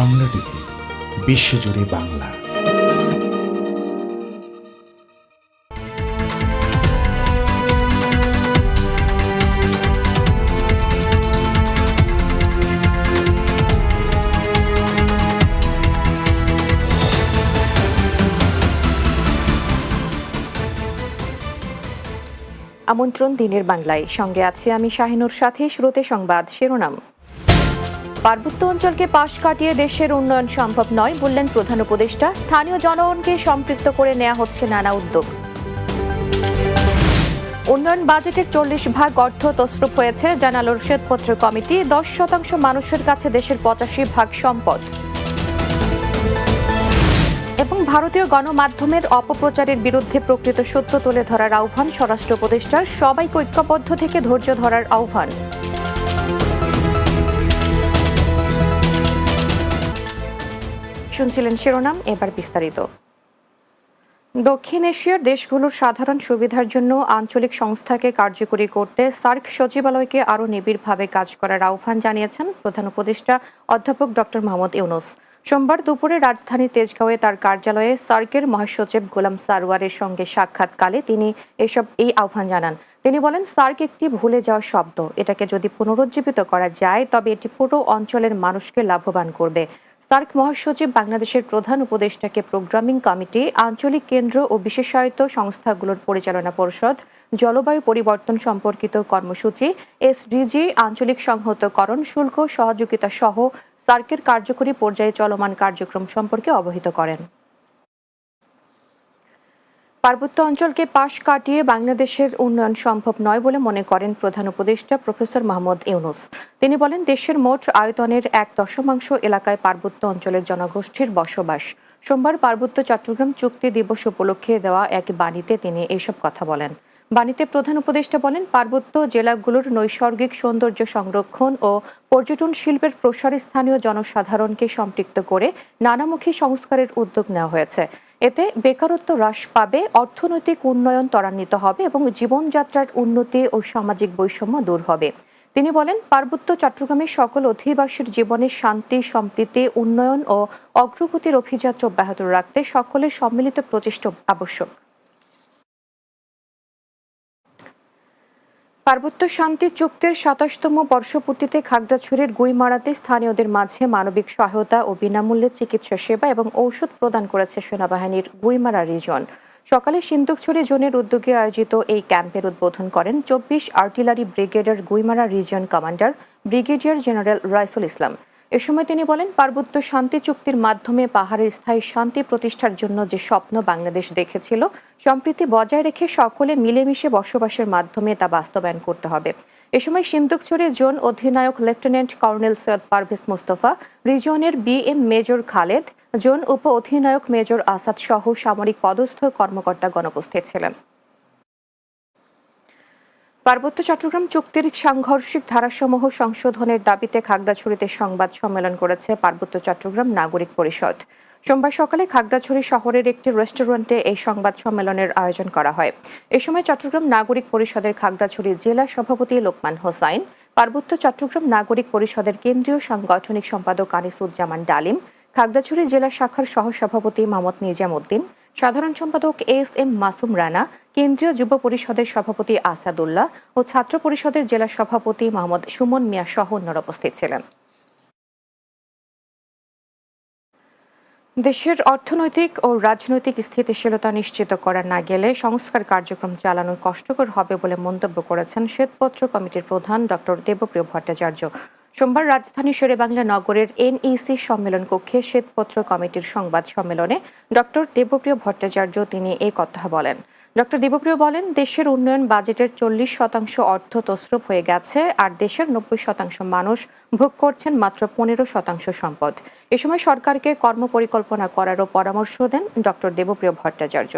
Bangla TV, বিশ্বজুড়ে বাংলা। আমন্ত্রণ দিনের বাংলায়। সঙ্গে আছে আমি শাহিনুর সাথে শুরুতে সংবাদ শিরোনাম। পার্বত্য অঞ্চলকে পাশ কাটিয়ে দেশের উন্নয়ন সম্ভব নয় বললেন প্রধান উপদেষ্টা। স্থানীয় জনগণকে সম্পৃক্ত করে নেওয়া হচ্ছে নানা উদ্যোগ। উন্নয়ন বাজেটের চল্লিশ ভাগ অর্থ তসরুপ হয়েছে, জানালো শ্বেতপত্র কমিটি। দশ শতাংশ মানুষের কাছে দেশের পঁচাশি ভাগ সম্পদ। এবং ভারতীয় গণমাধ্যমের অপপ্রচারের বিরুদ্ধে প্রকৃত সত্য তুলে ধরার আহ্বান স্বরাষ্ট্র উপদেষ্টার। সবাইকে ঐক্যবদ্ধ থেকে ধৈর্য ধরার আহ্বান। শুনছিলেন শিরোনাম, এবার বিস্তারিত। দক্ষিণ এশিয়ার দেশগুলোর সাধারণ সুবিধার জন্য আঞ্চলিক সংস্থাকে কার্যকরী করতে সার্ক সচিবালয়কে আরও নিবিড়ভাবে কাজ করার আহ্বান জানিয়েছেন প্রধান উপদেষ্টা অধ্যাপক ডক্টর মোহাম্মদ ইউনুস। সোমবার দুপুরে রাজধানীর তেজগাঁওয়ে তার কার্যালয়ে সার্কের মহাসচিব গোলাম সারওয়ারের সঙ্গে সাক্ষাৎকালে তিনি এসব এই আহ্বান জানান। তিনি বলেন, সার্ক একটি ভুলে যাওয়া শব্দ। এটাকে যদি পুনরুজ্জীবিত করা যায়, তবে এটি পুরো অঞ্চলের মানুষকে লাভবান করবে। সার্ক মহাসচিব বাংলাদেশের প্রধান উপদেষ্টাকে প্রোগ্রামিং কমিটি, আঞ্চলিক কেন্দ্র ও বিশেষায়িত সংস্থাগুলোর পরিচালনা পরিষদ, জলবায়ু পরিবর্তন সম্পর্কিত কর্মসূচি, এসডিজি, আঞ্চলিক সংহতকরণ শুল্ক, সহযোগিতা সহ সার্কের কার্যকরী পর্যায়ে চলমান কার্যক্রম সম্পর্কে অবহিত করেন। পার্বত্য অঞ্চলকে পাশ কাটিয়ে বাংলাদেশের উন্নয়ন সম্ভব নয় বলে মনে করেন প্রধান উপদেষ্টা প্রফেসর মাহমুদ ইউনুস। তিনি বলেন, দেশের মোট আয়তনের এক দশমাংশ এলাকায় পার্বত্য অঞ্চলের জনগোষ্ঠীর বসবাস। সোমবার পার্বত্য চট্টগ্রাম চুক্তি দিবস উপলক্ষে দেওয়া এক বাণীতে তিনি এইসব কথা বলেন। বাণীতে প্রধান উপদেষ্টা বলেন, পার্বত্য জেলাগুলোর নৈসর্গিক সৌন্দর্য সংরক্ষণ ও পর্যটন শিল্পের প্রসারে স্থানীয় জনসাধারণকে সম্পৃক্ত করে নানামুখী সংস্কারের উদ্যোগ নেওয়া হয়েছে। এতে বেকারত্ব হ্রাস পাবে, অর্থনৈতিক উন্নয়ন ত্বরান্বিত হবে এবং জীবনযাত্রার উন্নতি ও সামাজিক বৈষম্য দূর হবে। তিনি বলেন, পার্বত্য চট্টগ্রামের সকল অধিবাসীর জীবনে শান্তি, সম্প্রীতি, উন্নয়ন ও অগ্রগতির অভিযাত্রা অব্যাহত রাখতে সকলের সম্মিলিত প্রচেষ্টা আবশ্যক। পার্বত্য শান্তি চুক্তির সাতাশতম বর্ষপূর্তিতে খাগড়াছড়ির গুইমারাতে স্থানীয়দের মাঝে মানবিক সহায়তা ও বিনামূল্যে চিকিৎসা সেবা এবং ঔষধ প্রদান করেছে সেনাবাহিনীর গুইমারা রিজন। সকালে সিন্দুকছড়ি জোনের উদ্যোগে আয়োজিত এই ক্যাম্পের উদ্বোধন করেন চব্বিশ আর্টিলারি ব্রিগেডের Guimara region commander brigadier general Raisul Islam. এ সময় তিনি বলেন, পার্বত্য শান্তি চুক্তির মাধ্যমে পাহাড়ের স্থায়ী শান্তি প্রতিষ্ঠার জন্য যে স্বপ্ন বাংলাদেশ দেখেছিল, সম্প্রীতি বজায় রেখে সকলে মিলেমিশে বসবাসের মাধ্যমে তা বাস্তবায়ন করতে হবে। এ সময় সিন্দুকছড়ি জোন অধিনায়ক লেফটেন্যান্ট কর্নেল সৈয়দ পারভেজ মোস্তফা রিজনের বিএম মেজর খালেদ, জোন উপ অধিনায়ক মেজর আসাদ সহ সামরিক পদস্থ কর্মকর্তাগণ উপস্থিত ছিলেন। পার্বত্য চট্টগ্রাম চুক্তির সাংঘর্ষিক ধারাসমূহ সংশোধনের দাবিতে খাগড়াছড়িতে সংবাদ সম্মেলন করেছে পার্বত্য চট্টগ্রাম নাগরিক পরিষদ। সোমবার সকালে খাগড়াছড়ি শহরের একটি রেস্টুরেন্টে এই সংবাদ সম্মেলনের আয়োজন করা হয়। এ সময় চট্টগ্রাম নাগরিক পরিষদের খাগড়াছড়ি জেলা সভাপতি লোকমান হোসাইন, পার্বত্য চট্টগ্রাম নাগরিক পরিষদের কেন্দ্রীয় সাংগঠনিক সম্পাদক আনিসুজ্জামান ডালিম, খাগড়াছড়ি জেলা শাখার সহসভাপতি মোহাম্মদ নিজাম উদ্দিন সাধারণ সম্পাদক এস এম মাসুম রানা, কেন্দ্রীয় যুব পরিষদের সভাপতি আসাদুল্লাহ ও ছাত্র পরিষদের জেলা সভাপতি মোহাম্মদ সুমন মিয়া সহ অন্যরা উপস্থিত ছিলেন। দেশের অর্থনৈতিক ও রাজনৈতিক স্থিতিশীলতা নিশ্চিত করা না গেলে সংস্কার কার্যক্রম চালানো কষ্টকর হবে বলে মন্তব্য করেছেন শ্বেতপত্র কমিটির প্রধান ডক্টর দেবপ্রিয় ভট্টাচার্য। সোমবার রাজধানী শেরেবাংলা নগরের এনইসি সম্মেলন কক্ষে শ্বেতপত্র কমিটির সংবাদ সম্মেলনে ডক্টর দেবপ্রিয় ভট্টাচার্য তিনি এই কথা বলেন। ডক্টর দেবপ্রিয় বলেন, দেশের উন্নয়ন বাজেটের চল্লিশ শতাংশ অর্থ তসরুপ হয়ে গেছে, আর দেশের নব্বই শতাংশ মানুষ ভোগ করছেন মাত্র পনেরো শতাংশ সম্পদ। এ সময় সরকারকে কর্মপরিকল্পনা করারও পরামর্শ দেন ডক্টর দেবপ্রিয় ভট্টাচার্য।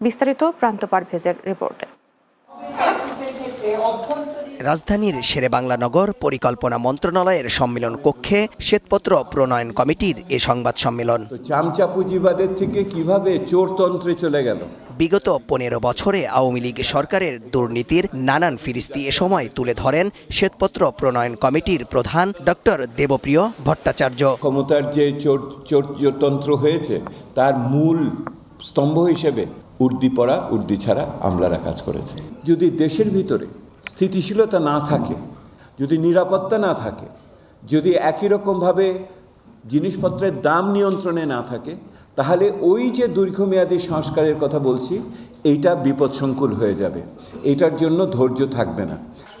বিস্তারিত প্রান্ত পারভেজের রিপোর্টে। রাজধানীর শেরেবাংলা নগর পরিকল্পনা মন্ত্রণালয়ের সম্মেলন কক্ষে শ্বেতপত্র প্রণয়ন কমিটির এ সংবাদ সম্মেলন। চামচা পুঁজিবাদের থেকে কীভাবে চোরতন্ত্রে চলে গেল? বিগত পনেরো বছরে আওয়ামী লীগ সরকারের দুর্নীতির নানান ফিরিস্তি এ সময় তুলে ধরেন শ্বেতপত্র প্রণয়ন কমিটির প্রধান ডক্টর দেবপ্রিয় ভট্টাচার্য। ক্ষমতার যে চোর চোরতন্ত্র হয়েছে তার মূল স্তম্ভ হিসেবে উর্দি পড়া উর্দি ছাড়া আমলারা কাজ করেছে। যদি দেশের ভিতরে স্থিতিশীলতা না থাকে, যদি নিরাপত্তা না থাকে, যদি একই রকমভাবে জিনিসপত্রের দাম নিয়ন্ত্রণে না থাকে, তাহলে ওই যে দীর্ঘমেয়াদী সংস্কারের কথা বলছি এইটা বিপদসংকুল হয়ে যাবে। এটার জন্য ধৈর্য থাকবে না।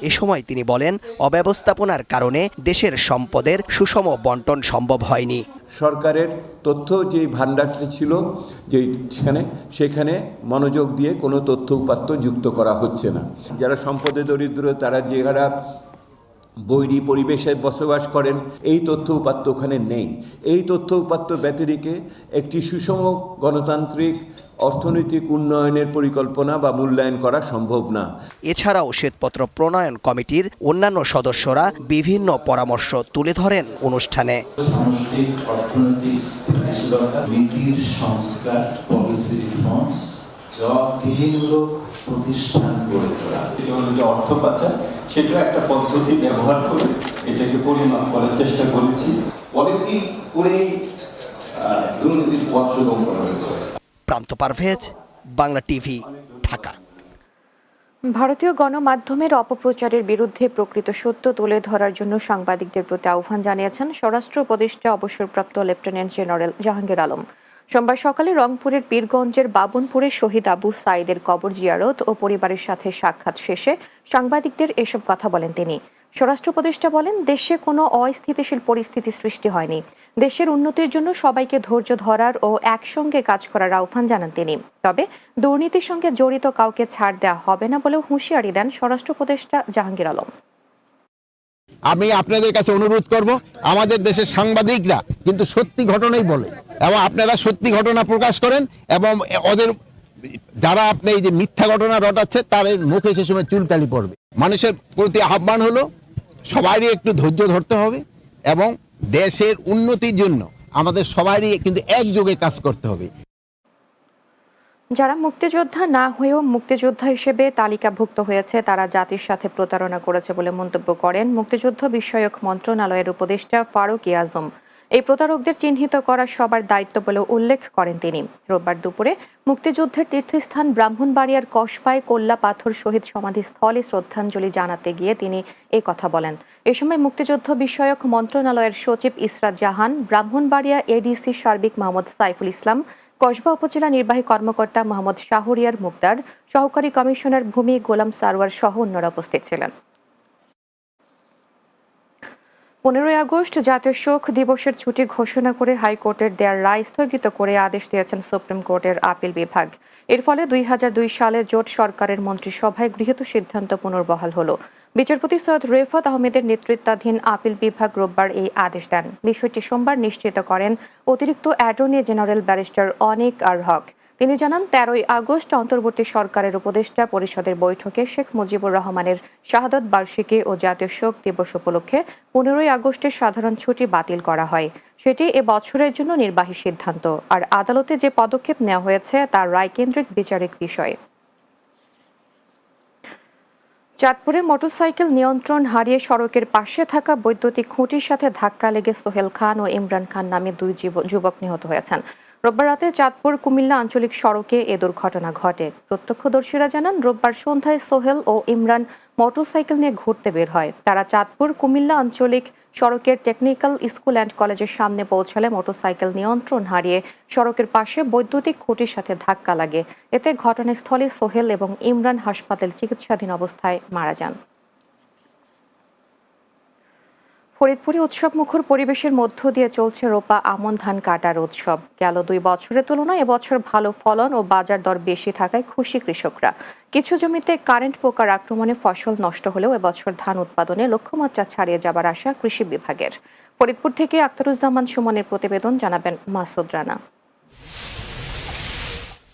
এ সময় তিনি বলেন অব্যবস্থাপনার কারণে দেশের সম্পদের সুষম বন্টন সম্ভব হয়নি। সরকারের তথ্য যে ভাণ্ডারটি ছিল যে সেখানে সেখানে মনোযোগ দিয়ে কোনো তথ্য উপাত্ত যুক্ত করা হচ্ছে না। যারা সম্পদে দরিদ্র তারা যারা বৈরী পরিবেশে বসবাস করেন এই তথ্য উপাত্ত ওখানে নেই। এই তথ্য উপাত্ত ব্যতিরিকে একটি সুষম গণতান্ত্রিক অর্থনৈতিক উন্নয়নের পরিকল্পনা বা মূল্যায়ন করা সম্ভব না। এছাড়াও শ্বেতপত্র প্রণয়ন কমিটির অন্যান্য সদস্যরা বিভিন্ন পরামর্শ তুলে ধরেন অনুষ্ঠানে। সামষ্টিক অর্থনৈতিক স্থিতিশীলতা নীতির সংস্কার পলিসি রিফর্মস জবাবদিহিমূলক প্রতিষ্ঠান গড়ে তোলা। যে অর্থ পাচার সেটা একটা পদ্ধতি ব্যবহার করে এটাকে পরিমাপ করার চেষ্টা করেছি। পলিসি করেই দুর্নীতির পথ সুগম প্রান্ত পারভেজ, বাংলা টিভি, ঢাকা। ভারতীয় গণমাধ্যমের অপপ্রচারের বিরুদ্ধে প্রকৃত সত্য তুলে ধরার জন্য সাংবাদিকদের প্রতি আহ্বান জানিয়েছেন স্বরাষ্ট্র উপদেষ্টা, অবসরপ্রাপ্ত লেফটেন্যান্ট জেনারেল জাহাঙ্গীর আলম। সোমবার সকালে রংপুরের পীরগঞ্জের বাবুনপুরে শহীদ আবু সাইদের কবর জিয়ারত ও পরিবারের সাথে সাক্ষাৎ শেষে সাংবাদিকদের এসব কথা বলেন তিনি। স্বরাষ্ট্র উপদেষ্টা বলেন, দেশে কোনো অস্থিতিশীল পরিস্থিতি সৃষ্টি হয়নি। দেশের উন্নতির জন্য সবাইকে ধৈর্য ধরার ও একসঙ্গে কাজ করার আহ্বান জানান তিনি। তবে দুর্নীতির সঙ্গে জড়িত কাউকে ছাড় দেওয়া হবে না বলেও হুঁশিয়ারি দেন স্বরাষ্ট্র উপদেষ্টা জাহাঙ্গীর আলম। আমি আপনাদের কাছে অনুরোধ করব, আমাদের দেশের সাংবাদিকরা কিন্তু সত্যি ঘটনাই বলে এবং আপনারা সত্যি ঘটনা প্রকাশ করেন এবং ওদের যারা আপনি এই যে মিথ্যা ঘটনা রটাচ্ছে, তাদের মুখে সে সময় চুলকালি পড়বে। মানুষের প্রতি আহ্বান হলো সবারই একটু ধৈর্য ধরতে হবে এবং দেশের উন্নতির জন্য আমাদের সবারই কিন্তু একযোগে কাজ করতে হবে। যারা মুক্তিযোদ্ধা না হয়েও মুক্তিযোদ্ধা হিসেবে তালিকাভুক্ত হয়েছে, তারা জাতির সাথে প্রতারণা করেছে বলে মন্তব্য করেন মুক্তিযুদ্ধ বিষয়ক মন্ত্রণালয়ের উপদেষ্টা ফারুক ইয়াজম। এই প্রতারকদের চিহ্নিত করা সবার দায়িত্ব বলে উল্লেখ করেন তিনি। রোববার দুপুরে মুক্তিযুদ্ধের তীর্থস্থান ব্রাহ্মণবাড়িয়ার কসবায় কোল্লা পাথর শহীদ সমাধিস্থলে শ্রদ্ধাঞ্জলি জানাতে গিয়ে তিনি এই কথা বলেন। এ সময় মুক্তিযুদ্ধ বিষয়ক মন্ত্রণালয়ের সচিব ইসরাত জাহান, ব্রাহ্মণবাড়িয়া এডিসি সার্বিক মোহাম্মদ সাইফুল ইসলাম, কসবা উপজেলা নির্বাহী কর্মকর্তা মোহাম্মদ শাহরিয়ার মুক্তার, সহকারী কমিশনার ভূমি গোলাম সারওয়ার সহ অন্যরা উপস্থিত ছিলেন। পনেরোই আগস্ট জাতীয় শোক দিবসের ছুটি ঘোষণা করে হাইকোর্টের দেয়ার রায় স্থগিত করে আদেশ দিয়েছেন সুপ্রিম কোর্টের আপিল বিভাগ। এর ফলে দুই হাজার দুই সালে জোট সরকারের মন্ত্রিসভায় গৃহীত সিদ্ধান্ত পুনর্বহাল হলো। বিচারপতি সৈয়দ রেফাত আহমেদের নেতৃত্বাধীন আপিল বিভাগ রোববার এই আদেশ দেন। বিষয়টি সোমবার নিশ্চিত করেন অতিরিক্ত attorney general barrister Anik R Haque. তিনি জানান, তেরোই আগস্ট অন্তর্বর্তী সরকারের উপদেষ্টা পরিষদের বৈঠকে শেখ মুজিবুর রহমানের শাহাদত বার্ষিকী ও জাতীয় শোক দিবস উপলক্ষে পনেরোই আগস্টের সাধারণ ছুটি বাতিল করা হয়। সেটি এ বছরের জন্য নির্বাহী সিদ্ধান্ত। আর আদালতে যে পদক্ষেপ নেওয়া হয়েছে তার রায়কেন্দ্রিক বিচারিক বিষয়। চাঁদপুরে মোটরসাইকেল নিয়ন্ত্রণ হারিয়ে সড়কের পাশে থাকা বৈদ্যুতিক খুঁটির সাথে ধাক্কা লেগে সোহেল খান ও ইমরান খান নামে দুই যুবক নিহত হয়েছেন। রোববার রাতে চাঁদপুর কুমিল্লা আঞ্চলিক সড়কে এ দুর্ঘটনা ঘটে। প্রত্যক্ষদর্শীরা জানান, রোববার সন্ধ্যায় সোহেল ও ইমরান মোটরসাইকেল নিয়ে ঘুরতে বের হয়। তারা চাঁদপুর কুমিল্লা আঞ্চলিক সড়কের টেকনিক্যাল স্কুল অ্যান্ড কলেজের সামনে পৌঁছালে মোটরসাইকেল নিয়ন্ত্রণ হারিয়ে সড়কের পাশে বৈদ্যুতিক খুঁটির সাথে ধাক্কা লাগে। এতে ঘটনাস্থলে সোহেল এবং ইমরান হাসপাতাল চিকিৎসাধীন অবস্থায় মারা যান। ফরিদপুরে উৎসব মুখর পরিবেশের মধ্য দিয়ে চলছে রোপা আমন ধান কাটার উৎসব। গেল দুই বছরের তুলনায় এবছর ভালো ফলন ও বাজার দর বেশি থাকায় খুশি কৃষকরা। কিছু জমিতে কারেন্ট পোকার আক্রমণে ফসল নষ্ট হলেও এবছর ধান উৎপাদনে লক্ষ্যমাত্রা ছাড়িয়ে যাবার আশা কৃষি বিভাগের। ফরিদপুর থেকে আক্তারুজ্জামান সুমনের প্রতিবেদন জানাবেন মাসুদ রানা।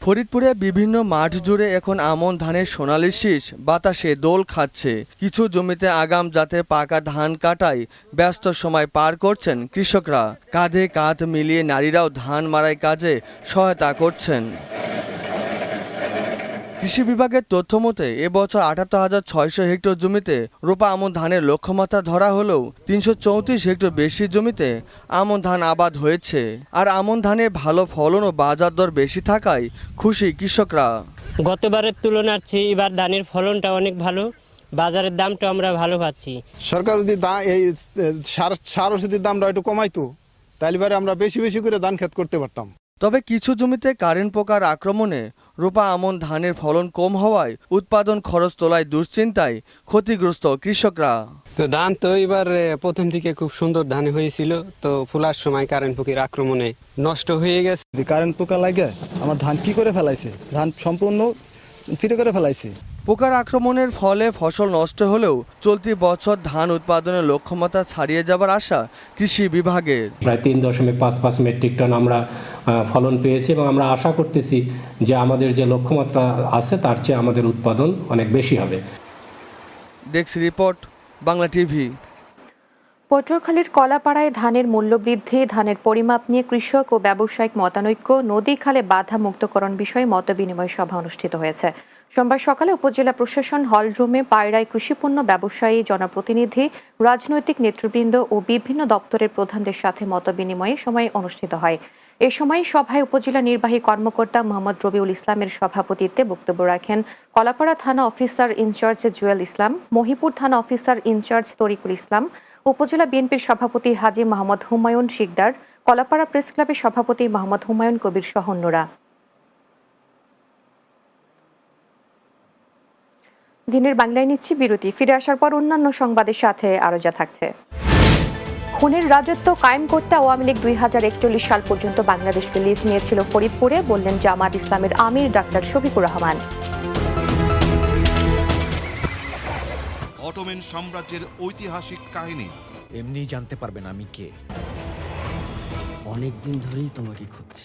ফরিদপুরে বিভিন্ন মাঠ জুড়ে এখন আমন ধানের সোনালি শীষ, বাতাসে দোল খাচ্ছে। কিছু জমিতে আগাম জাতের পাকা ধান কাটাই ব্যস্ত সময় পার করছেন কৃষকরা। কাঁধে কাঁধ মিলিয়ে নারীরাও ধান মারাই কাজে সহায়তা করছেন। কৃষি বিভাগের তথ্য মতে এবছর আটাত্তর হাজার ছয়শো হেক্টর জমিতে রোপা আমন ধানের লক্ষ্যমাত্রা ধরা হলেও তিনশো চৌত্রিশ হেক্টর বেশি জমিতে আমন ধান আবাদ হয়েছে। আর আমন ধানের ভালো ফলন ও বাজার দর বেশি থাকায় খুশি কৃষকরা। গতবারের তুলনার চেয়ে এবার ধানের ফলনটা অনেক ভালো বাজারের দামটা আমরা ভালো পাচ্ছি। সরকার যদি দা- এই সার সার ওষুধের দামটা একটু কমাইতো তাহলে আমরা বেশি বেশি করে ধান ক্ষেত করতে পারতাম। তবে কিছু জমিতে কারেন্ট পোকার আক্রমণে রোপা আমন ধানের ফলন কম হওয়ায় উৎপাদন খরচ তোলায় দুশ্চিন্তায় ক্ষতিগ্রস্ত কৃষকরা। তো ধান তো এবার প্রথম থেকে খুব সুন্দর ধান হয়েছিল তো ফুলার সময় কারেন্ট পুকির আক্রমণে নষ্ট হয়ে গেছে। কারেন্ট পোকা লাগে আমার ধান কি করে ফেলাইছে? ধান সম্পূর্ণ চিরে করে ফেলাইছে। পোকার আক্রমণের ফলে ফসল নষ্ট হলেও চলতি বছর ধান উৎপাদনের লক্ষ্যমাত্রা ছাড়িয়ে যাবার আশা কৃষি বিভাগের। প্রায় তিন দশমিক পাঁচ পাঁচ মেট্রিক টন আমরা ফলন পেয়েছি এবং আমরা আশা করতেছি যে আমাদের যে লক্ষ্যমাত্রা আছে তার চেয়ে আমাদের উৎপাদন অনেক বেশি হবে। Desk report Bangla TV. পটুয়াখালীর কলাপাড়ায় ধানের মূল্যবৃদ্ধি ধানের পরিমাপ নিয়ে কৃষক ও ব্যবসায়িক মতানৈক্য নদী খালে বাধা মুক্তকরণ বিষয়ে মতবিনিময় সভা অনুষ্ঠিত হয়েছে। সোমবার সকালে উপজেলা প্রশাসন হল রুমে পায়রায় কৃষিপণ্য ব্যবসায়ী, জনপ্রতিনিধি, রাজনৈতিক নেতৃবৃন্দ ও বিভিন্ন দপ্তরের প্রধানদের সাথে মতবিনিময়ে সময় অনুষ্ঠিত হয়। এ সময় সভায় উপজেলা নির্বাহী কর্মকর্তা মোহাম্মদ রবিউল ইসলামের সভাপতিত্বে বক্তব্য রাখেন কলাপাড়া থানা officer in charge Jewel Islam, Mohipur থানা officer in charge Tarikul Islam, উপজেলা বিএনপির সভাপতি হাজী মোহাম্মদ হুমায়ুন শিকদার, কলাপাড়া প্রেস ক্লাবের সভাপতি মোহাম্মদ হুমায়ুন কবির সহ অন্যরা। দিনের বাংলায় নিচ্ছি বিরতি। ফিরে আসার পর অন্যান্য সংবাদের সাথে আরও যা থাকছে। খুনের রাজত্ব কায়েম করতে আওয়ামী লীগ দুই হাজার একচল্লিশ সাল পর্যন্ত বাংলাদেশকে লিজ নিয়েছিল ফরিদপুরে বললেন জামাত ইসলামের আমির ডাক্তার শফিকুর রহমান। অটোমেন সাম্রাজ্যের ঐতিহাসিক কাহিনী। এমনিই জানতে পারবেন আমি কে। অনেক দিন ধরেই তোমাকে খুঁজছি।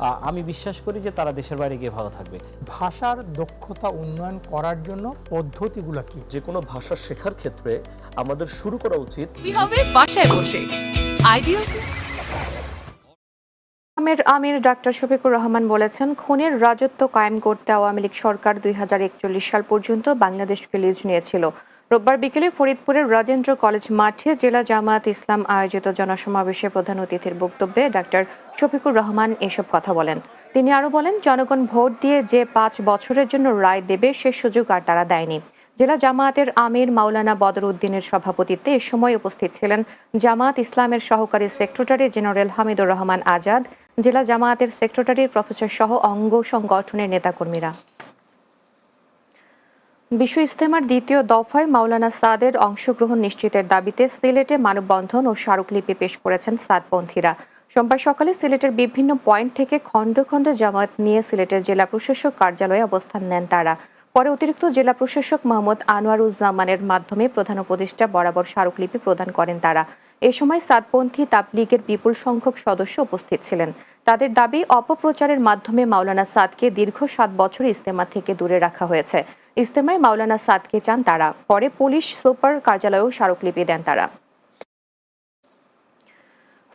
আমি বিশ্বাস করি যে তারা দেশের বাইরে গিয়ে ভালো থাকবে। ভাষার দক্ষতা উন্নয়ন করার জন্য পদ্ধতিগুলো কি? যে কোনো ভাষা শেখার ক্ষেত্রে আমাদের শুরু করা উচিত হবে? বাসায় বসে। আইডিয়াল আমের আমির ডাক্তার শফিকুর রহমান বলেছেন খুনের রাজত্ব কায়েম করতে আওয়ামী লীগ সরকার দুই হাজার একচল্লিশ সাল পর্যন্ত বাংলাদেশকে লিজ নিয়েছিল। রোববার বিকেলে ফরিদপুরের রাজেন্দ্র কলেজ মাঠে জেলা জামায়াত ইসলাম আয়োজিত জনসমাবেশে প্রধান অতিথির বক্তব্যে ডাক্তার শফিকুর রহমান এসব কথা বলেন। তিনি আরও বলেন, জনগণ ভোট দিয়ে যে পাঁচ বছরের জন্য রায় দেবে, সে সুযোগ আর তারা দেয়নি। জেলা জামায়াতের আমির মাওলানা বদর উদ্দিনের সভাপতিত্বে এ সময় উপস্থিত ছিলেন জামায়াত ইসলামের সহকারী সেক্রেটারি জেনারেল হামিদুর রহমান আজাদ, জেলা জামায়াতের সেক্রেটারি প্রফেসর সহ অঙ্গ সংগঠনের নেতাকর্মীরা। বিশ্ব ইজতেমার দ্বিতীয় দফায় মাওলানা সাদের অংশগ্রহণ নিশ্চিতের দাবিতে সিলেটে মানববন্ধন ও স্মারকলিপি পেশ করেছেন সাদপন্থীরা সোমবার সকালে সিলেটের বিভিন্ন পয়েন্ট থেকে খণ্ড খণ্ড জামায়াত নিয়ে সিলেটের জেলা প্রশাসক কার্যালয়ে অবস্থান নেন তারা। পরে অতিরিক্ত জেলা প্রশাসক মোহাম্মদ আনোয়ারুজ্জামানের মাধ্যমে প্রধান উপদেষ্টা বরাবর স্মারকলিপি প্রদান করেন তারা। এ সময় সাতপন্থী তাবলিগের বিপুল সংখ্যক সদস্য উপস্থিত ছিলেন। তাদের দাবি অপপ্রচারের মাধ্যমে মাওলানা সাদকে দীর্ঘ সাত বছর ইস্তেমা থেকে দূরে রাখা হয়েছে। ইস্তেমায় মাওলানা সাদকে চান তারা। পরে পুলিশ সুপার কার্যালয়েও স্মারকলিপি দেন তারা।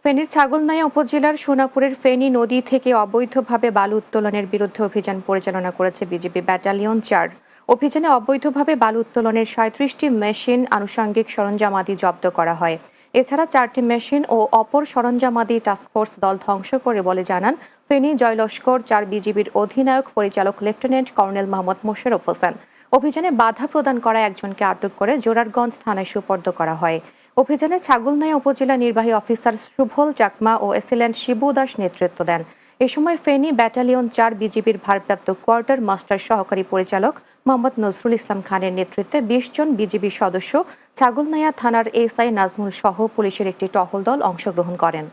ফেনীর ছাগলনাইয়া উপজেলার সোনাপুরের ফেনী নদী থেকে অবৈধভাবে বালু উত্তোলনের বিরুদ্ধে অভিযান পরিচালনা করেছে বিজেপি ব্যাটালিয়ন চার। অভিযানে অবৈধভাবে বালু উত্তোলনের সাঁত্রিশটি মেশিন আনুষঙ্গিক সরঞ্জাম আদি জব্দ করা হয়। এছাড়া চারটি মেশিন ও অপর সরঞ্জামাদি টাস্কফোর্স দল ধ্বংস করে বলে জানান ফেনী জয়লস্কর, চার বিজিবির অধিনায়ক, পরিচালক লেফটেন্যান্ট কর্নেল মোহাম্মদ মোশারফ হোসেন। অভিযানে বাধা প্রদান করা একজনকে আটক করে জোরারগঞ্জ থানায় সুপর্দ করা হয়। অভিযানে ছাগলনাইয়া উপজেলা নির্বাহী অফিসার সুভল চাকমা ও এসিলেন্ট শিবু দাস নেতৃত্ব দেন। এ সময় ফেনী ব্যাটালিয়ন চার বিজিবির ভারপ্রাপ্ত কোয়ার্টার মাস্টার সহকারী পরিচালক মোহাম্মদ নজরুল ইসলাম খানের নেতৃত্বে বিশ জন বিজিবি সদস্য ছাগলনাইয়া থানার এসআই নাজমুল সহ পুলিশের একটি টহল দল অংশগ্রহণ করেন।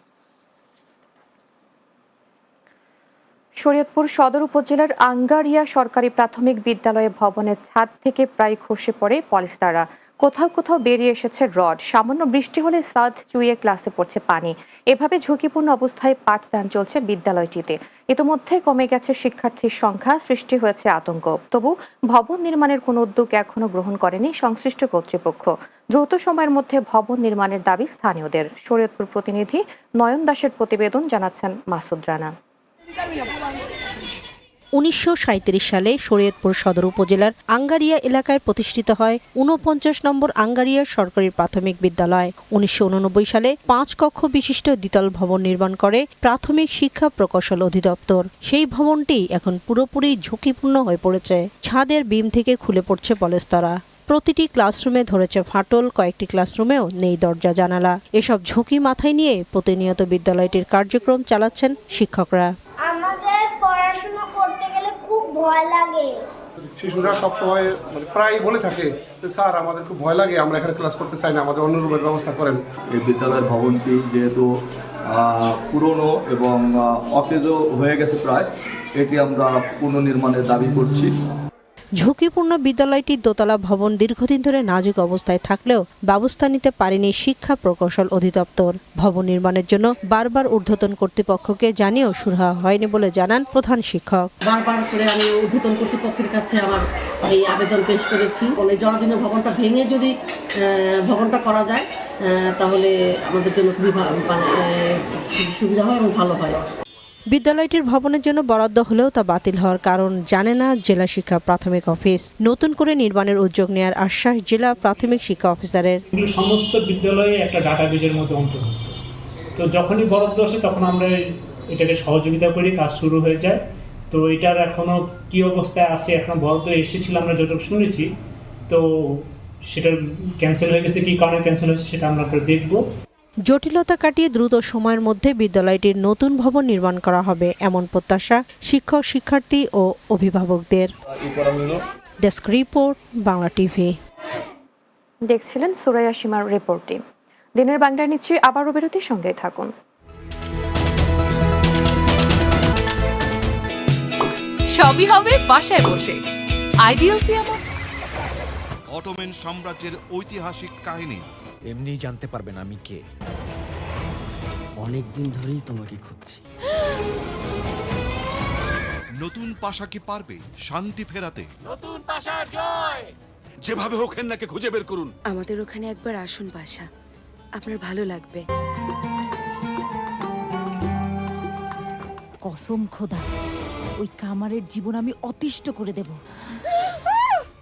শরীয়তপুর সদর উপজেলার আঙ্গারিয়া সরকারি প্রাথমিক বিদ্যালয় ভবনের ছাদ থেকে প্রায় খসে পড়ে পলিস্তারা কোথাও কোথাও বেরিয়ে এসেছে রড। সামান্য বৃষ্টি হলে সাদ চুইয়ে ক্লাসে পড়ছে পানি। এভাবে ঝুঁকিপূর্ণ অবস্থায় পাঠদান চলছে বিদ্যালয়টিতে। ইতোমধ্যে কমে গেছে শিক্ষার্থীর সংখ্যা, সৃষ্টি হয়েছে আতঙ্ক। তবু ভবন নির্মাণের কোনো উদ্যোগ এখনও গ্রহণ করেনি সংশ্লিষ্ট কর্তৃপক্ষ। দ্রুত সময়ের মধ্যে ভবন নির্মাণের দাবি স্থানীয়দের। শরীয়তপুর প্রতিনিধি নয়ন দাসের প্রতিবেদন জানাচ্ছেন মাসুদ রানা। উনিশশো সাঁইত্রিশ সালে শরীয়তপুর সদর উপজেলার আঙ্গারিয়া এলাকায় প্রতিষ্ঠিত হয় ঊনপঞ্চাশ নম্বর আঙ্গারিয়া সরকারি প্রাথমিক বিদ্যালয়। উনিশশো উননব্বই সালে পাঁচ কক্ষ বিশিষ্ট দ্বিতল ভবন নির্মাণ করে প্রাথমিক শিক্ষা প্রকৌশল অধিদপ্তর। সেই ভবনটি এখন পুরোপুরি ঝুঁকিপূর্ণ হয়ে পড়েছে। ছাদের বিম থেকে খুলে পড়ছে পলেস্তরা। প্রতিটি ক্লাসরুমে ধরেছে ফাটল, কয়েকটি ক্লাসরুমেও নেই দরজা, জানালা। এসব ঝুঁকি মাথায় নিয়ে প্রতিনিয়ত বিদ্যালয়টির কার্যক্রম চালাচ্ছেন শিক্ষকরা। আমাদের পড়াশোনা ভয় লাগে। শিশুরা সবসময় মানে প্রায় বলে থাকে যে স্যার আমাদের খুব ভয় লাগে আমরা এখানে ক্লাস করতে চাই না আমাদের অন্য রুমের ব্যবস্থা করেন। এই বিদ্যালয়ের ভবনটি যেহেতু আহ, পুরনো এবং অকেজো হয়ে গেছে প্রায় এটি আমরা পুনর্নির্মাণের দাবি করছি। ঝুঁকিপূর্ণ বিদ্যালয়টির দোতলা ভবন দীর্ঘদিন ধরে নাজুক অবস্থায় থাকলেও ব্যবস্থা নিতে পারেনি শিক্ষা প্রকৌশল অধিদপ্তর। ভবন নির্মাণের জন্য বারবার ঊর্ধ্বতন কর্তৃপক্ষকে জানিয়েও সুরাহা হয়নি বলে জানান প্রধান শিক্ষক। বারবার করে আমি ঊর্ধ্বতন কর্তৃপক্ষের কাছে আমার এই আবেদন পেশ করেছি। মানে জরাজীর্ণ ভবনটা ভেঙে যদি ভবনটা করা যায় তাহলে আমাদের জন্য খুবই মানে সুবিধা হয় এবং ভালো হয়। বিদ্যালয়টির ভবনের জন্য বরাদ্দ হলেও তা বাতিল হওয়ার কারণ জানে না জেলা শিক্ষা প্রাথমিক অফিস। নতুন করে নির্মাণের উদ্যোগ নেওয়ার আশ্বাস জেলা প্রাথমিক শিক্ষা অফিসারের। সমস্ত বিদ্যালয়ে একটা ডাটাবেজের মধ্যে অন্তর্ভুক্ত। তো যখনই বরাদ্দ আসে তখন আমরা এটাকে সহযোগিতা করি, কাজ শুরু হয়ে যায়। তো এটার এখনও কি অবস্থায় আছে, এখনও বরাদ্দ এসেছিল আমরা যতটুকু শুনেছি, তো সেটা ক্যান্সেল হয়ে গেছে, কি কারণে ক্যান্সেল হয়েছে সেটা আমরা দেখব। জটিলতা কাটিয়ে দ্রুত সময়ের মধ্যে বিদ্যালয়টির নতুন ভবন নির্মাণ করা হবে এমন প্রত্যাশা শিক্ষক শিক্ষার্থী ও অভিভাবকদের। ডেস্ক রিপোর্ট বাংলা টিভি দেখছিলেন সুরাইয়া সীমার রিপোর্টটি দিনের বাংলায় নিচ্ছি আবারও বিরতির সঙ্গে থাকুন। সবই হবে বাসায় বসে। আইডিয়াল সিয়ামা অটোমেন সাম্রাজ্যের ঐতিহাসিক কাহিনী। এমনি জানতে পারবেন আমি কে। অনেক দিন ধরেই তোমাকে খুঁজছি। নতুন পাশা কি পারবে শান্তি ফেরাতে? নতুন পাশার জয়! যেভাবে হোক নাকে খুঁজে বের করুন। আমাদের ওখানে একবার আসুন বাসা আপনার ভালো লাগবে। কসম খোদা ওই কামারের জীবন আমি অতিষ্ঠ করে দেব।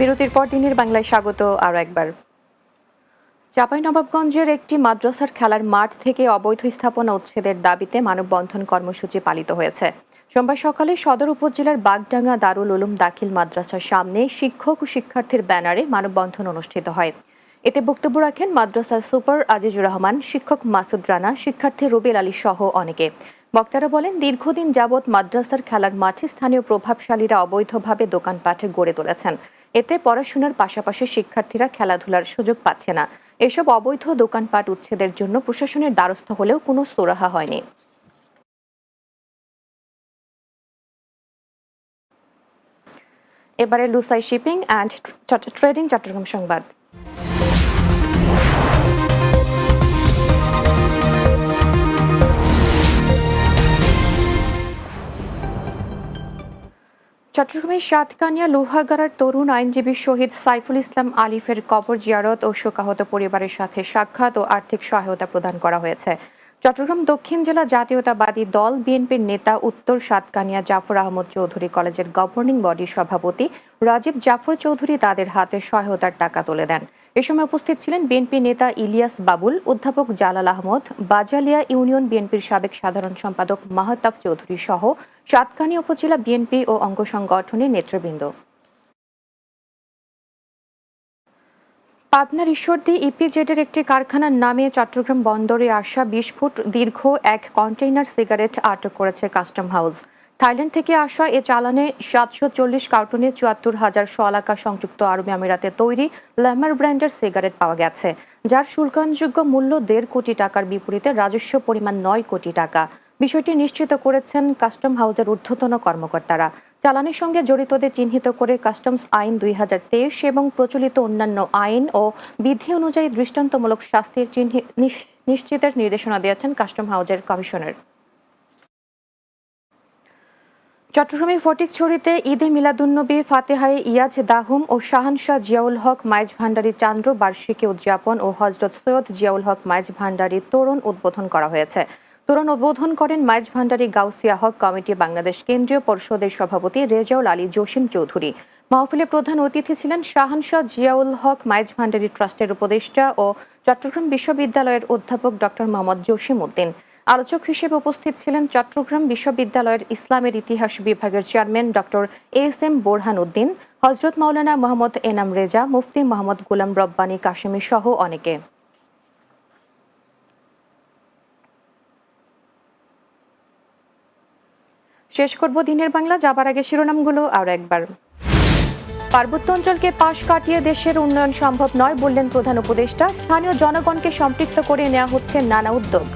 বিরতির পর দিনের বাংলায় স্বাগত আরও একবার। চাঁপাইনবাবগঞ্জের একটি মাদ্রাসার খেলার মাঠ থেকে অবৈধ স্থাপনা উচ্ছেদের দাবিতে মানববন্ধন কর্মসূচি পালিত হয়েছে। সোমবার সকালে সদর উপজেলার বাগডাঙ্গা দারুল উলুম দাখিল মাদ্রাসার সামনে শিক্ষক ও শিক্ষার্থীর ব্যানারে মানববন্ধন অনুষ্ঠিত হয়। এতে বক্তব্য রাখেন মাদ্রাসার সুপার আজিজুর রহমান, শিক্ষক মাসুদ রানা, শিক্ষার্থী রুবেল আলী সহ অনেকে। বক্তারা বলেন, দীর্ঘদিন যাবৎ মাদ্রাসার খেলার মাঠে স্থানীয় প্রভাবশালীরা অবৈধভাবে দোকানপাট গড়ে তুলেছেন। এতে পড়াশোনার পাশাপাশি শিক্ষার্থীরা খেলাধুলার সুযোগ পাচ্ছে না। এসব অবৈধ দোকানপাট উচ্ছেদের জন্য প্রশাসনের দ্বারস্থ হলেও কোনো সুরাহা হয়নি। এবারে Lushai shipping and trading Chattogram সংবাদ। চট্টগ্রামের সাতকানিয়া লোহাগাড়ার তরুণ আইনজীবী শহীদ সাইফুল ইসলাম আলিফের কবর জিয়ারত ও শোকাহত পরিবারের সাথে সাক্ষাৎ ও আর্থিক সহায়তা প্রদান করা হয়েছে। চট্টগ্রাম দক্ষিণ জেলা জাতীয়তাবাদী দল বিএনপির নেতা উত্তর সাতকানিয়া জাফর আহমদ চৌধুরী কলেজের গভর্নিং বডির সভাপতি রাজীব জাফর চৌধুরী তাদের হাতে সহায়তার টাকা তুলে দেন। এ সময় উপস্থিত ছিলেন বিএনপি নেতা ইলিয়াস বাবুল, অধ্যাপক জালাল আহমদ, বাজালিয়া ইউনিয়ন বিএনপির সাবেক সাধারণ সম্পাদক মাহতাব চৌধুরী সহ সাতকানিয়া উপজেলা বিএনপি ও অঙ্গ সংগঠনের নেতৃবৃন্দ। পাবনার ঈশ্বরদী ইপিজেডের একটি কারখানার নামে চট্টগ্রাম বন্দরে আসা বিশ ফুট দীর্ঘ এক কন্টেইনার সিগারেট আটক করেছে কাস্টম হাউস। থাইল্যান্ড থেকে আসা এ চালানে সাতশো চল্লিশ কার্টুনে চুয়াত্তর হাজার শলাকা সংযুক্ত আরব আমিরাতে তৈরি ল্যামার ব্র্যান্ডের সিগারেট পাওয়া গেছে, যার শুল্কায়নযোগ্য মূল্য দেড় কোটি টাকার বিপরীতে রাজস্ব পরিমাণ নয় কোটি টাকা। বিষয়টি নিশ্চিত করেছেন কাস্টম হাউসের ঊর্ধ্বতন কর্মকর্তারা। চালানের সঙ্গে জড়িতদের চিহ্নিত করে কাস্টমস আইন দুই হাজার তেইশ এবং প্রচলিত অন্যান্য আইন ও বিধি অনুযায়ী দৃষ্টান্তমূলক শাস্তির নিশ্চিতের নির্দেশনা দিয়েছেন কাস্টম হাউসের কমিশনার। চট্টগ্রামে ফটিকছড়িতে ঈদে মিলাদুন্নবী ফাতেহায়ে ইয়াজ দাহুম ও শাহানশাহ জিয়াউল হক মাইজ ভান্ডারী চান্দ্র বার্ষিকী উদযাপন ও হজরত সৈয়দ জিয়াউল হক মাইজ ভান্ডারী তোরণ উদ্বোধন করা হয়েছে। তোরণ উদ্বোধন করেন মাইজ ভান্ডারী গাউসিয়া হক কমিটি বাংলাদেশ কেন্দ্রীয় পরিষদের সভাপতি রেজাউল আলী জসিম চৌধুরী। মাহফিলে প্রধান অতিথি ছিলেন শাহানশাহ জিয়াউল হক মাইজ ভান্ডারী ট্রাস্টের উপদেষ্টা ও চট্টগ্রাম বিশ্ববিদ্যালয়ের অধ্যাপক ডক্টর মোহাম্মদ জসিম উদ্দিন। আলোচক হিসেবে উপস্থিত ছিলেন চট্টগ্রাম বিশ্ববিদ্যালয়ের ইসলামের ইতিহাস বিভাগের chairman doctor S M Borhan Uddin, Hazrat Maulana Mohammad Enam Reza, মুফতি মোহাম্মদ গুলাম রব্বানী কাশেমি সহ অনেকে। শেষ করব দিনের বাংলা, যাবার আগে শিরোনামগুলো আরও একবার। পার্বত্য অঞ্চলকে পাশ কাটিয়ে দেশের উন্নয়ন সম্ভব নয় বললেন প্রধান উপদেষ্টা। স্থানীয় জনগণকে সম্পৃক্ত করে নেওয়া হচ্ছে নানা উদ্যোগ।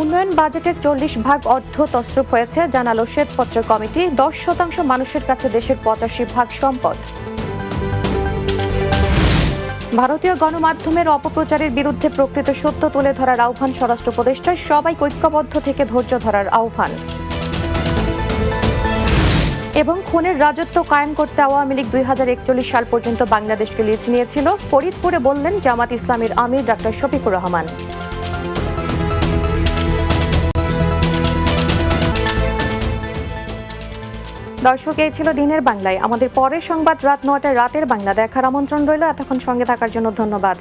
উন্নয়ন বাজেটের চল্লিশ ভাগ অর্থ তসরুপ হয়েছে, জানালো শ্বেতপত্র কমিটি। দশ শতাংশ মানুষের কাছে দেশের পঁচাশি ভাগ সম্পদ। ভারতীয় গণমাধ্যমের অপপ্রচারের বিরুদ্ধে প্রকৃত সত্য তুলে ধরার আহ্বান স্বরাষ্ট্র উপদেষ্টায় সবাই ঐক্যবদ্ধ থেকে ধৈর্য ধরার আহ্বান। এবং খুনের রাজত্ব কায়েম করতে আওয়ামী লীগ দুই হাজার একচল্লিশ সাল পর্যন্ত বাংলাদেশকে লিজ নিয়েছিল। ফরিদপুরে বললেন জামাত ইসলামের আমির ডাক্তার শফিকুর রহমান। দর্শক, এই ছিল দিনের বাংলায়। আমাদের পরের সংবাদ রাত নটায় রাতের বাংলা। দেখার আমন্ত্রণ রইল। এতক্ষণ সঙ্গে থাকার জন্য ধন্যবাদ